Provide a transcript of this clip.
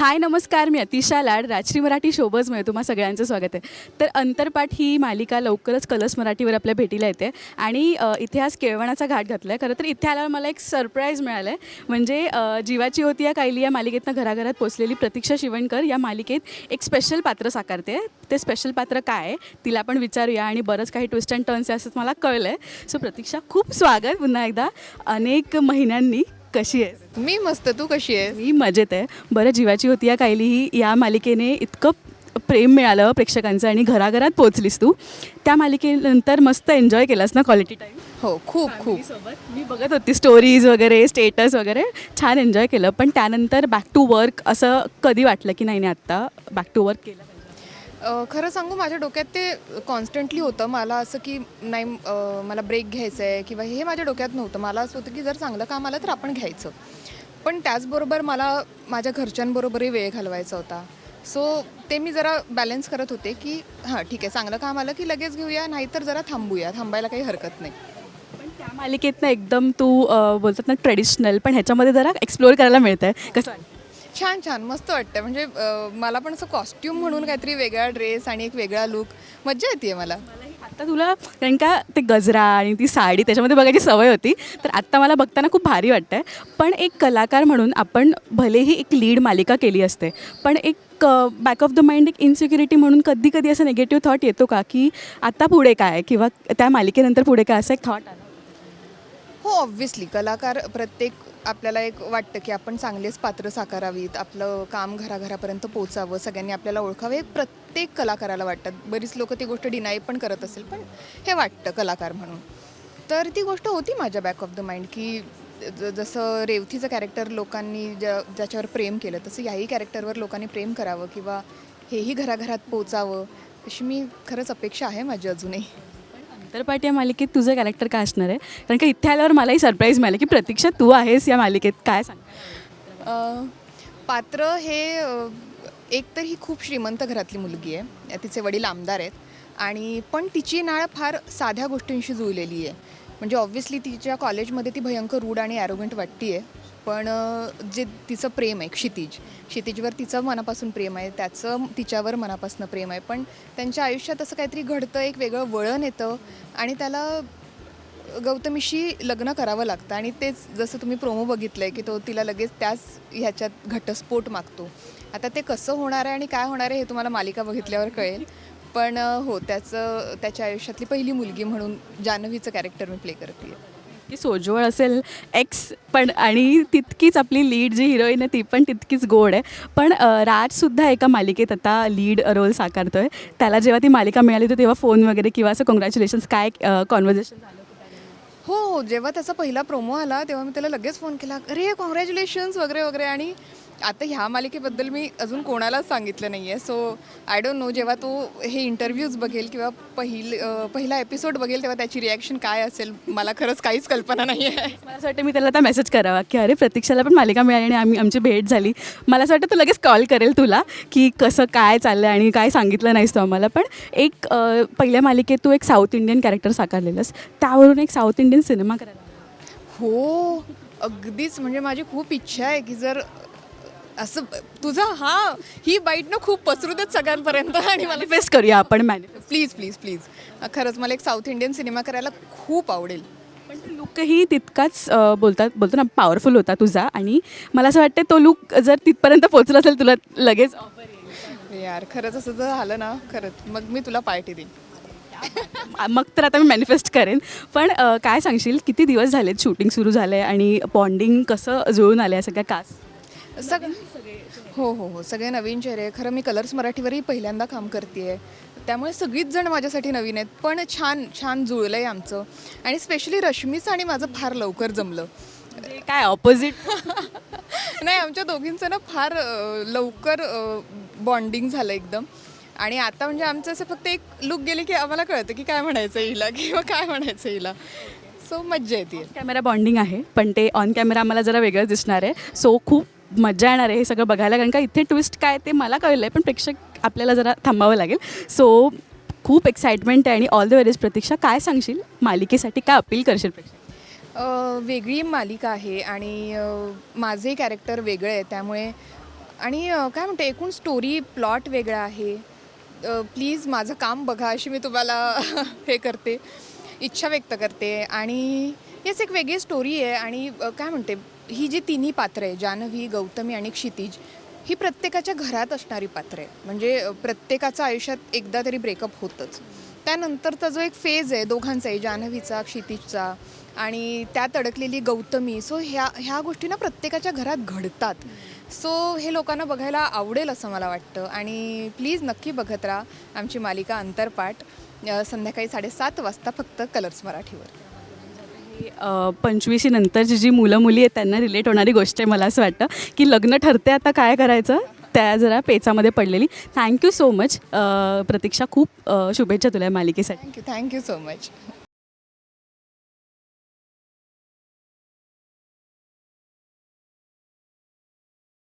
हाय नमस्कार. मी अतिशा लाड राजश्री मराठी शोबजमध्ये तुम्हा सगळ्यांचं स्वागत आहे. तर अंतरपाठ ही मालिका लवकरच कलर्स मराठीवर आपल्या भेटीला येते. आणि इतिहास इथे आज केळवणाचा घाट घातला आहे खरं तर इथे आल्यावर मला एक सरप्राईज मिळालं आहे म्हणजे जीवाची होती या कायली या मालिकेतनं घराघरात पोचलेली प्रतीक्षा शिवणकर या मालिकेत एक स्पेशल पात्र साकारते. ते स्पेशल पात्र काय आहे तिला पण विचारूया. आणि बरंच काही ट्विस्ट अँड टर्न्स आहे असं मला कळलं आहे सो प्रतीक्षा खूप स्वागत पुन्हा एकदा. अनेक महिन्यांनी कशी आहे मी मस्त तू कशी आहेस? मी मजेत आहे. बरं जीवाची होती या कायली. ही या मालिकेने इतकं प्रेम मिळालं प्रेक्षकांचं आणि घराघरात पोचलीस तू. त्या मालिकेनंतर मस्त एन्जॉय केलास ना क्वालिटी टाईम हो खूप खूप. सोबत. मी बघत होती स्टोरीज वगैरे स्टेटस वगैरे. छान एन्जॉय केलं. पण त्यानंतर बॅक टू वर्क असं कधी वाटलं की नाही नाही आत्ता बॅक टू वर्क केलं? अ, खरं सांगू माझ्या डोक्यात ते कॉन्स्टंटली होतं. मला असं की नाही अ, मला ब्रेक घ्यायचं आहे किंवा हे माझ्या डोक्यात नव्हतं. मला असं होतं की जर चांगलं काम आलं तर आपण घ्यायचं. पण त्याचबरोबर मला माझ्या घरच्यांबरोबरही वेळ घालवायचा होता. सो ते मी जरा बॅलन्स करत होते की हां ठीक आहे चांगलं काम आलं की लगेच घेऊया नाहीतर जरा थांबूया. थांबायला काही हरकत नाही. पण त्या मालिकेतनं एकदम तू बोलतात ना ट्रेडिशनल पण ह्याच्यामध्ये जरा एक्सप्लोअर करायला मिळतं आहे कसं वाटतं? छान छान. मस्त वाटतं म्हणजे मला पण असं कॉस्ट्युम म्हणून काहीतरी वेगळा ड्रेस आणि एक वेगळा लुक मज्जा येते मला. आता तुला कारण का ते गजरा आणि ती साडी त्याच्यामध्ये बघायची सवय होती तर आत्ता मला बघताना खूप भारी वाटतं आहे पण एक कलाकार म्हणून आपण भलेही एक लीड मालिका केली असते पण एक बॅक ऑफ द माइंड एक इन्सिक्युरिटी म्हणून कधी कधी असं निगेटिव्ह थॉट येतो का? की आता पुढे काय? किंवा त्या मालिकेनंतर पुढे काय? असं एक थॉट आला. हो ऑब्व्हियसली कलाकार प्रत्येक आपल्याला एक वाटतं की आपण चांगलेच पात्र साकारावीत आपलं काम घराघरापर्यंत पोचावं सगळ्यांनी आपल्याला ओळखावं हे प्रत्येक कलाकाराला वाटतं. बरीच लोक ती गोष्ट डिनाय पण करत असेल पण हे वाटतं कलाकार म्हणून. तर ती गोष्ट होती माझ्या बॅक ऑफ द माइंड की ज- जसं रेवतीचं कॅरेक्टर लोकांनी ज्या ज्याच्यावर प्रेम केलं तसं याही कॅरेक्टरवर लोकांनी प्रेम करावं किंवा हेही घराघरात पोचावं अशी मी खरंच अपेक्षा आहे माझी अजूनही. अंतरपाट या मालिकेत तुझं कॅरेक्टर काय असणार आहे? कारण का इथे आल्यावर मलाही सरप्राईज मिळालं की प्रतीक्षा तू आहेस या मालिकेत. काय सांग? पात्र हे एकतर ही खूप श्रीमंत घरातली मुलगी आहे. तिचे वडील आमदार आहेत. आणि पण तिची नाळ फार साध्या गोष्टींशी जुळलेली आहे. म्हणजे ऑब्व्हियसली तिच्या कॉलेजमध्ये ती भयंकर रूढ आणि ॲरोगंट वाटते आहे पण जे तिचं प्रेम आहे क्षितिज. क्षितिजवर तिचं मनापासून प्रेम आहे त्याचं तिच्यावर मनापासून प्रेम आहे. पण त्यांच्या आयुष्यात असं काहीतरी घडतं एक वेगळं वळण येतं आणि त्याला गौतमीशी लग्न करावं लागतं. आणि तेच जसं तुम्ही प्रोमो बघितलं आहे की तो तिला लगेच त्याच ह्याच्यात घटस्फोट मागतो. आता ते कसं होणार आहे आणि काय होणार आहे हे तुम्हाला मालिका बघितल्यावर कळेल. पण हो त्याचं त्याच्या आयुष्यातली पहिली मुलगी म्हणून जान्हवीचं कॅरेक्टर मी प्ले करते ती सोजवळ असेल एक्स पण आणि तितकीच आपली लीड जी हिरोईन आहे ती पण तितकीच गोड आहे. पण राजसुद्धा एका मालिकेत आता लीड रोल साकारतोय. त्याला जेव्हा ती मालिका मिळाली होती तेव्हा फोन वगैरे किंवा असं कॉंग्रॅच्युलेशन्स काय कॉन्व्हर्जेशन झालं हो हो जेव्हा त्याचा पहिला प्रोमो आला तेव्हा मी त्याला लगेच फोन केला. अरे कॉंग्रॅच्युलेशन्स वगैरे वगैरे. आणि आता ह्या मालिकेबद्दल मी अजून कोणालाच सांगितलं नाही आहे सो आय डोंट नो जेव्हा तो हे इंटरव्ह्यूज बघेल किंवा पहिल पहिला एपिसोड बघेल तेव्हा त्याची रिॲक्शन काय असेल? मला खरंच काहीच कल्पना नाही आहे मला असं वाटतं मी त्याला आता मेसेज करावा की अरे प्रतीक्षाला पण मालिका मिळाली आणि आम्ही आमची भेट झाली. मला असं वाटतं तो लगेच कॉल करेल तुला की कसं काय चाललं आहे आणि काय सांगितलं नाहीस तो आम्हाला. पण एक पहिल्या मालिकेत तू एक साऊथ इंडियन कॅरेक्टर साकारलेलंस. त्यावरून एक साऊथ इंडियन सिनेमा करायला हो अगदीच. म्हणजे माझी खूप इच्छा आहे की जर असं तुझा हा ही बाईट ना खूप पसरू देत सगळ्यांपर्यंत आणि मला मॅनिफेस्ट करूया आपण मॅनिफेस्ट प्लीज प्लीज प्लीज खरंच मला एक साऊथ इंडियन सिनेमा करायला खूप आवडेल. पण लुकही तितकाच अ, बोलतात बोलतो ना पॉवरफुल होता तुझा आणि मला असं वाटतं तो लुक जर तिथपर्यंत पोचला असेल तुला लगेच offer येईल. यार खरंच असं जर झालं ना खरंच मग मी तुला पार्टी देईन. मग तर आता मी मॅनिफेस्ट करेन. पण अ, काय सांगशील किती दिवस झालेत शूटिंग सुरू झालं आहे आणि बॉन्डिंग कसं जुळून आलं आहे सगळ्या कास्ट सग हो हो हो. सगळे नवीन चेहरे खरं मी कलर्स मराठीवरही पहिल्यांदा काम करते त्यामुळे सगळीच जण माझ्यासाठी नवीन आहेत. पण छान छान जुळलं आहे आमचं. आणि स्पेशली रश्मीचं आणि माझं फार लवकर जमलं. म्हणजे काय ऑपोजिट नाही आमच्या दोघींचं ना फार लवकर बॉन्डिंग झालं एकदम. आणि आता म्हणजे आमचं असं फक्त एक लुक गेले की आम्हाला कळतं की काय म्हणायचं हिला किंवा काय म्हणायचं हिला. सो मज्जा येते. कॅमेरा बॉन्डिंग आहे पण ते ऑन कॅमेरा आम्हाला जरा वेगळंच दिसणार आहे. सो खूप मजा येणार आहे हे सगळं बघायला. कारण का इथे ट्विस्ट काय ते मला कळलं आहे पण प्रेक्षक आपल्याला जरा थांबावं लागेल. सो खूप एक्साइटमेंट आहे आणि ऑल द वेरीज प्रतीक्षा काय सांगशील? मालिकेसाठी काय अपील करशील प्रेक्षक? वेगळी मालिका आहे आणि माझे कॅरेक्टर वेगळे आहे त्यामुळे आणि काय म्हणते एकूण स्टोरी प्लॉट वेगळा आहे. प्लीज माझं काम बघा अशी मी तुम्हाला हे करते इच्छा व्यक्त करते. आणि येस एक वेगळी स्टोरी आहे आणि काय म्हणते ही जी तिन्ही पात्र आहे जान्हवी गौतमी आणि क्षितिज ही प्रत्येकाच्या घरात असणारी पात्र आहे म्हणजे प्रत्येकाचं आयुष्यात एकदा तरी ब्रेकअप होतंच. त्यानंतरचा जो एक फेज आहे दोघांचाही जान्हवीचा क्षितिजचा आणि त्यात अडकलेली गौतमी सो ह्या ह्या गोष्टी ना प्रत्येकाच्या घरात घडतात. सो हे लोकांना बघायला आवडेल असं मला वाटतं. आणि प्लीज नक्की बघत राहा आमची मालिका अंतरपाठ संध्याकाळी साडेसात वाजता फक्त कलर्स मराठीवर. पंचवीशी नंतरची जी मुलं मुली आहेत त्यांना रिलेट होणारी गोष्ट आहे मला असं वाटतं. की लग्न ठरते आता काय करायचं त्या जरा पेचामध्ये पडलेली. थँक्यू सो मच प्रतीक्षा खूप शुभेच्छा तुला मालिकेसाठी. Thank you thank you so much